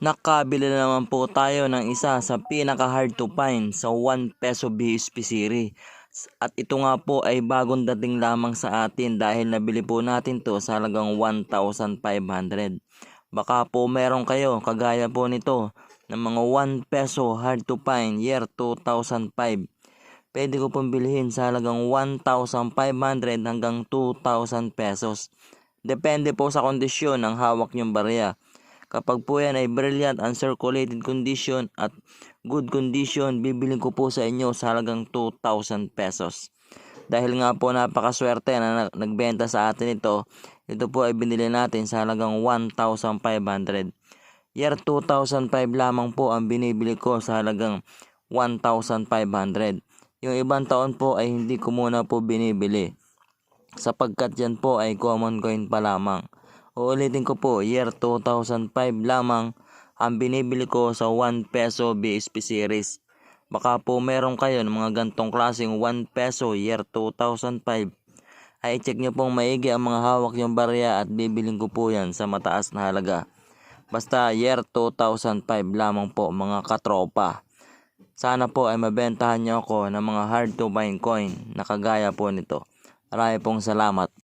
Nakabili na naman po tayo ng isa sa pinaka hard to find sa 1 peso BSP series. At ito nga po ay bagong dating lamang sa atin dahil nabili po natin to sa halagang 1,500. Baka po meron kayo kagaya po nito ng mga 1 peso hard to find year 2005. Pwede ko pong bilhin sa halagang 1,500 hanggang 2,000 pesos. Depende po sa kondisyon ng hawak niyong barya. Kapag po yan ay brilliant uncirculated condition at good condition, bibili ko po sa inyo sa halagang 2,000 pesos. Dahil nga po napakaswerte na nag- nagbenta sa atin ito, ito po ay binili natin sa halagang 1,500. Year 2005 lamang po ang binibili ko sa halagang 1,500. Yung ibang taon po ay hindi ko muna po binibili sapagkat yan po ay common coin pa lamang. Uulitin ko po, year 2005 lamang ang binibili ko sa 1 peso BSP series. Baka po meron kayo ng mga gantong klaseng 1 peso year 2005 ay check nyo pong maigi ang mga hawak yung barya at bibiling ko po yan sa mataas na halaga. Basta year 2005 lamang po mga katropa. Sana po ay mabentahan nyo ako ng mga hard to find coin na kagaya po nito. Marami pong salamat.